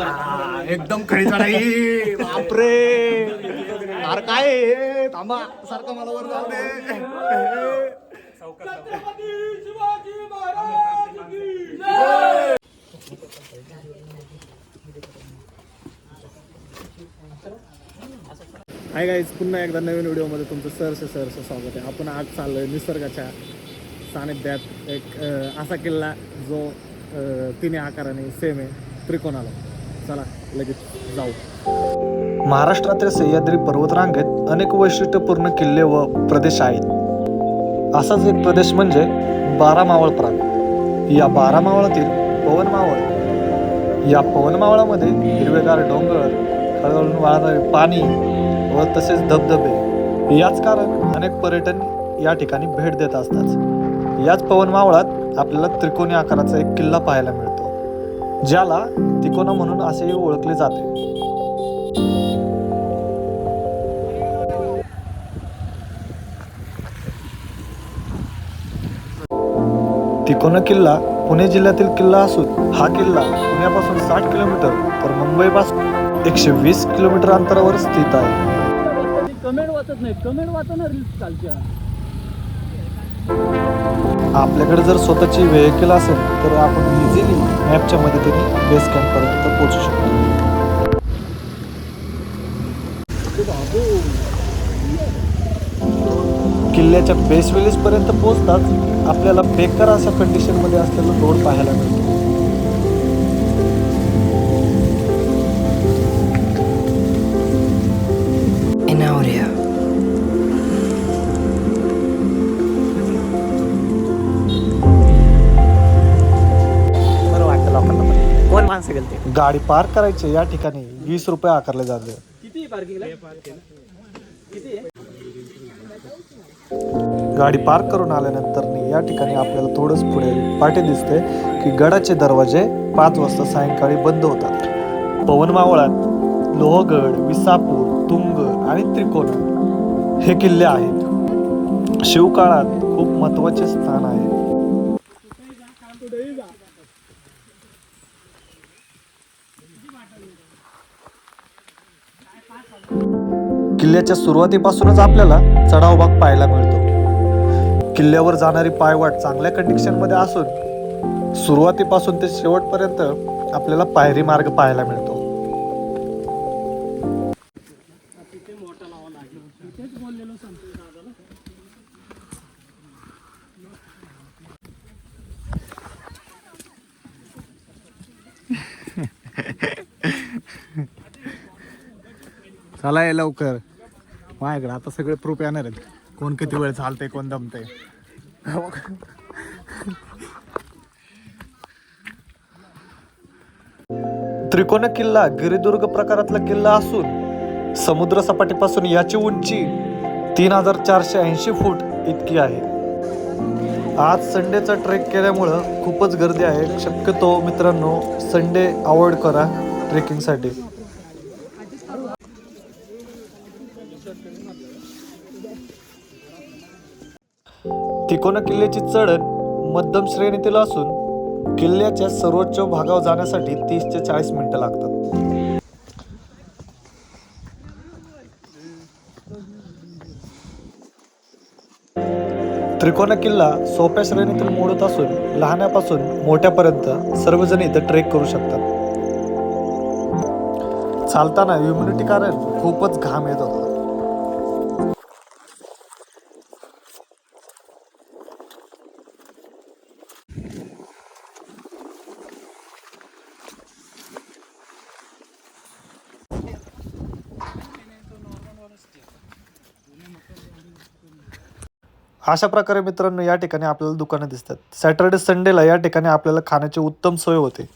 एकदम खरी चढाई. बापरे. अरे काय? हे? थांबा. सारखं मला वर जाऊ दे. हाय गाईज पुन्हा एकदा नवीन व्हिडिओमध्ये तुमचं सरस सरस स्वागत आहे. आपण आज चाललोय निसर्गाच्या सानिध्यात एक अं, असा किल्ला जो अं, तिन्ही आकाराने सेम आहे त्रिकोणाला. चला लगेच जाऊ. महाराष्ट्रातील सह्याद्री पर्वतरांगेत अनेक वैशिष्ट्यपूर्ण किल्ले व प्रदेश आहेत. असाच एक प्रदेश म्हणजे बारामावळ प्रांत. या बारामावळातील पवनमावळ या पवनमावळामध्ये हिरवेगार डोंगर खळखळून वाहणारे पाणी व तसेच धबधबे याच कारण अनेक पर्यटन या ठिकाणी भेट देत असतात. याच पवन मावळात आपल्याला त्रिकोणी आकाराचा एक किल्ला पाहायला मिळतो. ज्याला तिकोना म्हणून असेही ओळखले जाते. तिकोना किल्ला पुणे जिल्ह्यातील किल्ला असून हा किल्ला पुण्यापासून साठ किलोमीटर तर मुंबईपासून एकशे वीस किलोमीटर अंतरावर स्थित आहे. कमेंट वाचत नाही कमेंट वाचणार कालच्या. आपल्याकडे जर स्वतःची व्हेकल असेल तर आपण इझिली मॅपच्या मदतीने बेस कॅम्पपर्यंत पोहोचू शकतो. किल्ल्याच्या बेस विलेजपर्यंत पोहोचताच आपल्याला बेकार अशा कंडिशनमध्ये असलेलं असलेला रोड पाहायला मिळतो. गाडी पार्क करायचे या ठिकाणी वीस रुपये आकारले जाते. किती गाडी पार्क करून आल्यानंतर या ठिकाणी आपल्याला थोडंच पुढे पाठी दिसते की गडाचे दरवाजे पाच वाजता सायंकाळी बंद होतात. पवन मावळात लोहगड विसापूर तुंग आणि त्रिकोण हे किल्ले आहेत. शिवकाळात खूप महत्त्वाचे स्थान आहे. किल्ल्याच्या सुरुवातीपासूनच आपल्याला चढाव भाग पाहायला मिळतो. किल्ल्यावर जाणारी पायवाट चांगल्या कंडिक्शनमध्ये असून सुरुवातीपासून ते शेवटपर्यंत आपल्याला पायरी मार्ग पाहायला मिळतो. चला ये लवकर. माझ्याकडे आता सगळे प्रूफ येणार आहेत. कोण किती वेळ चालते कोण दमते त्रिकोण किल्ला गिरिदुर्ग प्रकारातला किल्ला असून समुद्र सपाटीपासून याची उंची तीन हजार चारशे ऐंशी फूट इतकी आहे. आज संडेचा ट्रेक केल्यामुळं खूपच गर्दी आहे. शक्यतो मित्रांनो संडे अवॉइड करा ट्रेकिंगसाठी तिकोना किल्ल्याची चढण मध्यम श्रेणीतील असून किल्ल्याच्या सर्वोच्च भागावर जाण्यासाठी तीस ते चाळीस मिनिटं लागतात. त्रिकोणा किल्ला सोप्या श्रेणीतील मोडत असून लहानापासून मोठ्यापर्यंत सर्वजण इथं ट्रेक करू शकतात. चालताना इम्युनिटी कारण खूपच घाम येत होता. अशा प्रकारे मित्रांनो या ठिकाणी आपल्याला दुकानं दिसतात. सॅटर्डे संडेला या ठिकाणी आपल्याला खाण्याची उत्तम सोय होते.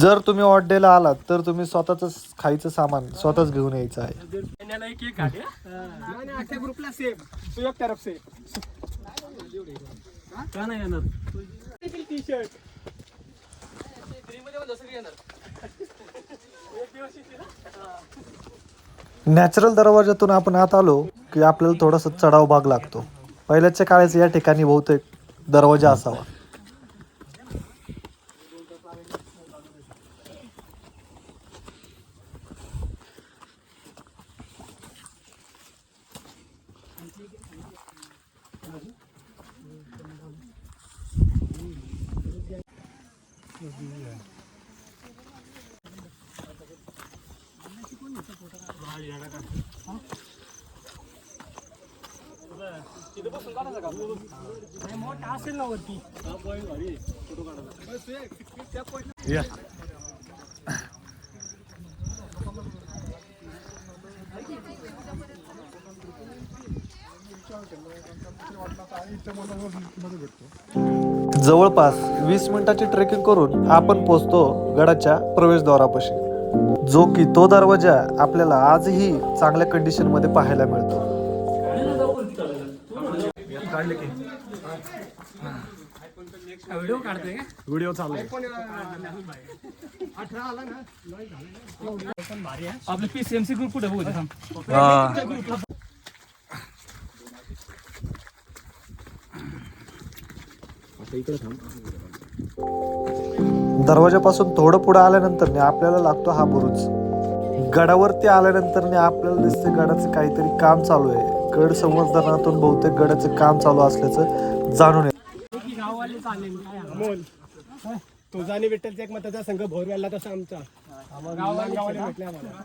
जर तुम्ही ऑट डेला आलात तर तुम्ही स्वतःच खायचं सामान स्वतःच घेऊन यायचं आहे. नॅचरल दरवाजातून आपण आत आलो की आपल्याला थोडासा चढाव भाग लागतो. पहिल्याच्या काळात या ठिकाणी बहुतेक दरवाजा असावा. मोठा असेल ना वरती. या. जवळपास वीस मिनिटाची ट्रेकिंग करून आपण पोचतो गडाच्या प्रवेशद्वारापाशी. जो की तो दरवाजा आपल्याला आजही चांगल्या कंडिशनमध्ये पाहायला मिळतो. व्हिडिओ काढतोय का? व्हिडिओ चालू आहे. अठरा आला ना. लय झालं. पण भारी आहे आपलं पीसीएमसी ग्रुप कुठे बघू थांब. दरवाजापासून थोडं पुढे आल्यानंतर आपल्याला लागतो हा बुरुज. गडावरती आल्यानंतर आपल्याला दिसते गडाचं काहीतरी काम चालू आहे. गड संवर्धनातून बहुतेक गडाचं काम चालू असल्याचं जाणून तुझा आणि विठ्ठलचा एक मताचा संघ भोरव्याला तसा आमचा. भेटले आम्हाला.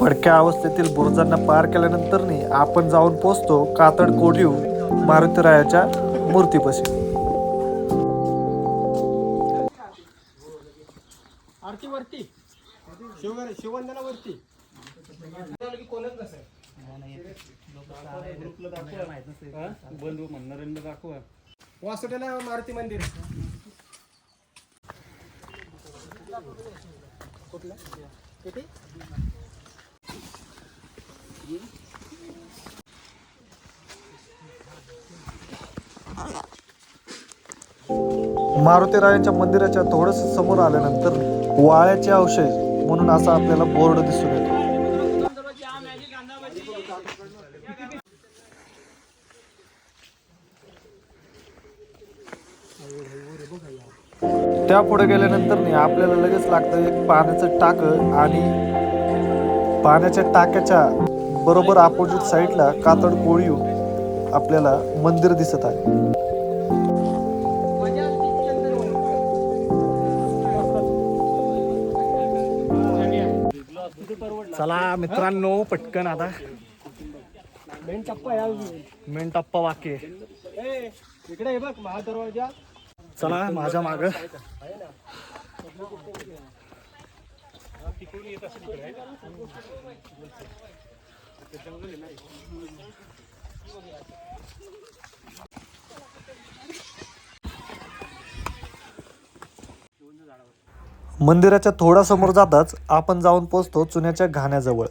भडक्या अवस्थेतील बुरुजांना पार केल्यानंतर आपण जाऊन पोचतो कातड कोढीव मारुतीरायाच्या मूर्तीपाशी. शिव शिववंदना वरती कोणच नसेल बंधू म्हणणार दाखवा. वासुदेला मारुती मंदिर. कुठलं? किती? मारुतीरायाच्या मंदिराच्या थोडस समोर आल्यानंतर वाळ्याचे अवशेष म्हणून असा आपल्याला बोर्ड दिसून येतो. त्या पुढे गेल्यानंतर आपल्याला लगेच लागतं एक पाण्याचं टाक आणि पाण्याच्या टाक्याच्या बरोबर अपोजिट साईडला कातड कोळीव आपल्याला मंदिर दिसत आहे. चला मित्रांनो पटकन आता. मेन टप्पा या मेन टप्पा वाक्य ए इकडे बघ महादरवाजा. चला माझ्या माग. मंदिराच्या थोडा समोर जाताच आपण जाऊन पोचतो चुन्याच्या घाण्याजवळ.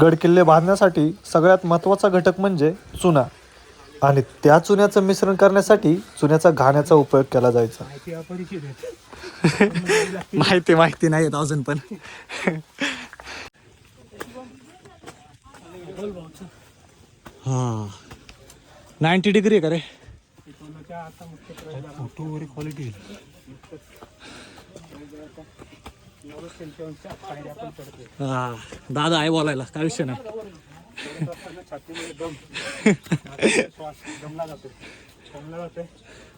गड किल्ले बांधण्यासाठी सगळ्यात महत्त्वाचा घटक म्हणजे चुना. आणि त्या चुन्याचं मिश्रण करण्यासाठी चुन्याचा घाण्याचा उपयोग केला जायचा. माहिती माहिती नाही अजून पण. हा. नाईन्टी डिग्री आहे का रे? फोटो वगैरे क्वालिटी हा. दादा आहे बोलायला काय विषय नाही. छातीमध्ये दम श्वास दमला जातो दमला जातोय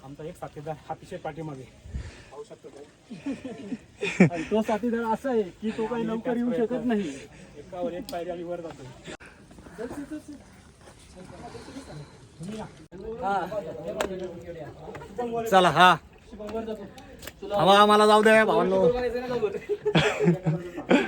आमचा एक साथीदार अतिशय पाठीमागे पाहू शकतो? आणि तो साथीदार असा आहे की तो काही लवकर येऊ शकत नाही एकावर एक पायरी आम्ही वर जातो चला हा आम्हा आम्हाला जाऊ दे भावांनो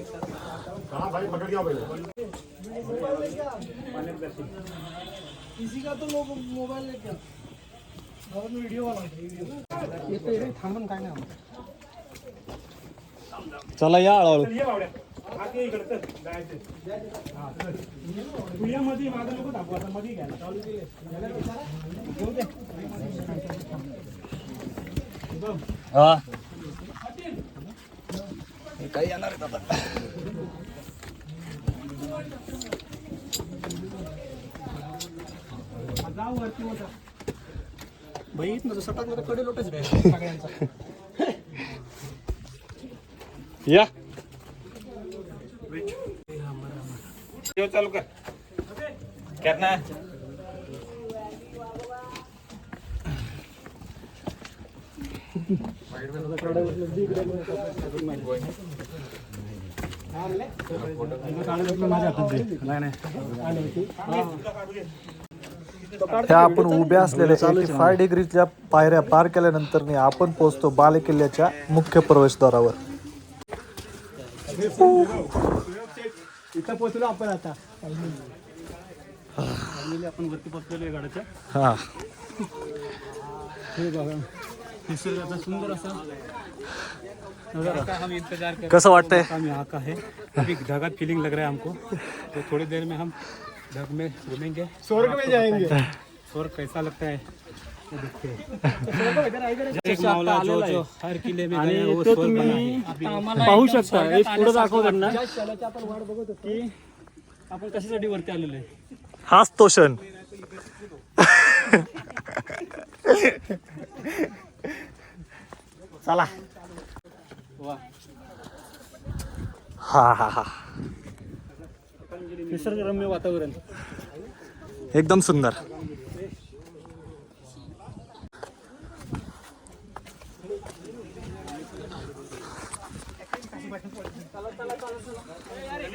भाई पकड़ गया पहले। का तो लोग मोबाइल लेके व्हिडिओ काय चला या हळूहळू हा. काही येणार वरती होता भाई इथनं जसं टाकलं तर कडे लोटच रे सगळ्यांचा या चालू कर करना ह्या आपण उभ्या असलेल्या एटी फाय डिग्रीच्या पायऱ्या पार केल्यानंतर आपण पोहोचतो बाले किल्ल्याच्या मुख्य प्रवेशद्वारावर. इथं पोहोचलो आपण आता आपण वरती पोहोचलेलो गाड्याच्या हा. हे बघा. निसर्गाचा सुंदर असा नजारा हम इंतजार कर कसं वाटतंय? हम यहाँ का है अभी फीलिंग लग रहा है हमको. तो थोड़ी देर में हम ढग में घूमेंगे. स्वर्ग में जाएंगे। स्वर्ग कैसा लगता है? ये देखते हैं एक मावला जो जो हर किले में गए हैं, वो स्वर्ग बना है पाहू शकता एक पुढे दाखव ना की आपण कशासाठी वरती आलेलो आहे? हाच तो क्षण. चला. हा हा हा. निसर्गरम्य वातावरण. एकदम सुंदर.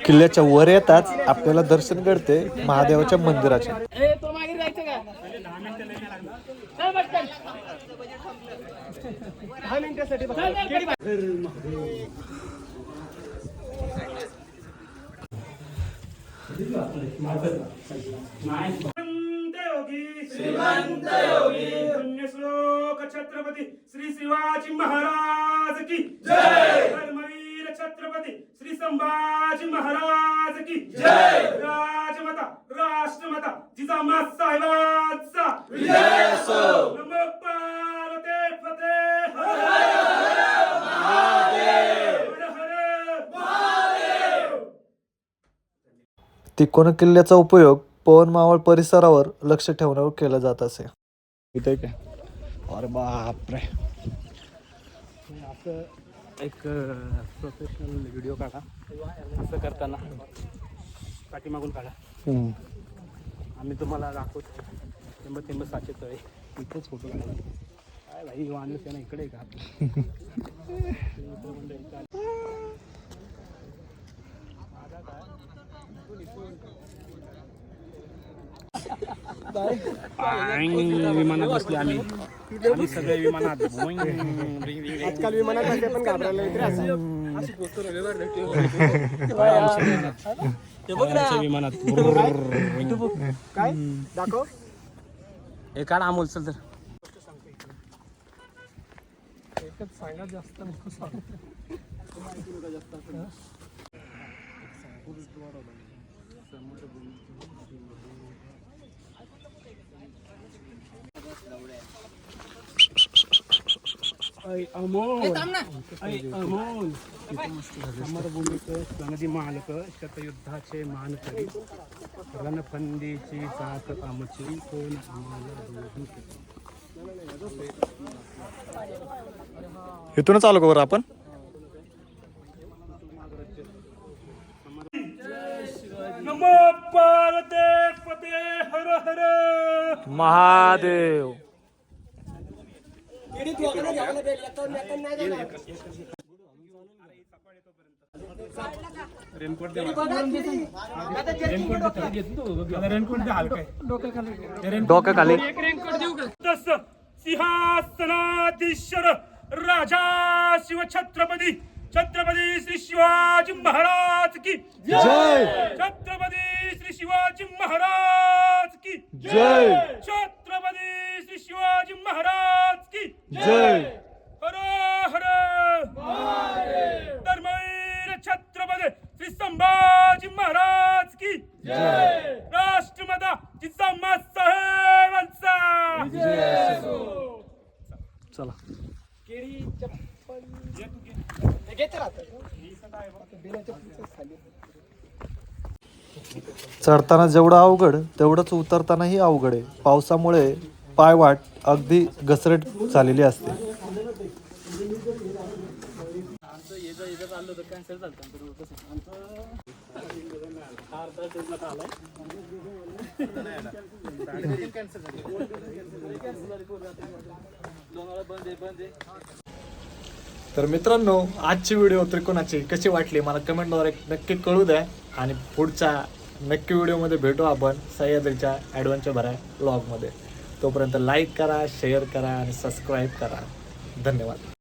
किल्ल्याच्या वर येताच आपल्याला दर्शन घडते महादेवाच्या मंदिराचे. श्रीमंत योगी पुण्यश्लोक छत्रपती श्री शिवाजी महाराज की जय। धर्मवीर छत्रपती श्री संभाजी महाराज की जय। राजमाता राष्ट्रमाता जिजामा साहेबांचा विजय असो। नमो पार्वते फते हर हर महादेव हर महादेव। तिकोना किल्ल्याचा उपयोग पवन मावळ परिसरावर लक्ष ठेवण्यावर केला जात असे. इथे काय अरे बापरे. असं एक प्रोफेशनल व्हिडिओ काढा. असं करताना पाठीमागून काढा. आम्ही तुम्हाला दाखवतो. थेंब थेंब साचे तळे. इथेच फोटो काढा. काय भाई माणूस आहे ना इकडे का? विमानात बसले आम्ही. आम्ही सगळे विमानात. आजकाल विमानात बसले पण घाबरायला विमानात. काय? दाखव. हे काढ अमोल चल तर समरभूमीचं मालक शतयुद्धाचे मानकरी रणफंदीची जात आमची कोण आम्हाला इथूनच चालू का बरं आपण? पार्वते पते हर हर महादेव. रेनकोट रेनकोट घेतो रेनकोट खाली सिंहासनाधीश्वर राजा शिवछत्रपती छत्रपती श्री शिवाजी महाराज की जय! छत्रपती श्री शिवाजी महाराज की जय! छत्रपती श्री शिवाजी महाराज की जय हर हर धर्मवीर छत्रपती श्री संभाजी महाराज की राष्ट्रमाता जिजाऊ साहेबांचा चला चढताना जेवढं अवघड तेवढंच उतरतानाही अवघड आहे. पावसामुळे पायवाट अगदी घसरट झालेली असते. तर मित्रांनो आजची व्हिडिओ त्रिकोणाची कशी वाटली? मला कमेंटद्वारे नक्की कळू द्या. आणि पुढच्या नक्की व्हिडिओमध्ये भेटू आपण. सह्याद्रीच्या ॲडव्हेंचर भराय ब्लॉगमध्ये तोपर्यंत लाईक करा शेअर करा आणि सबस्क्राईब करा. धन्यवाद.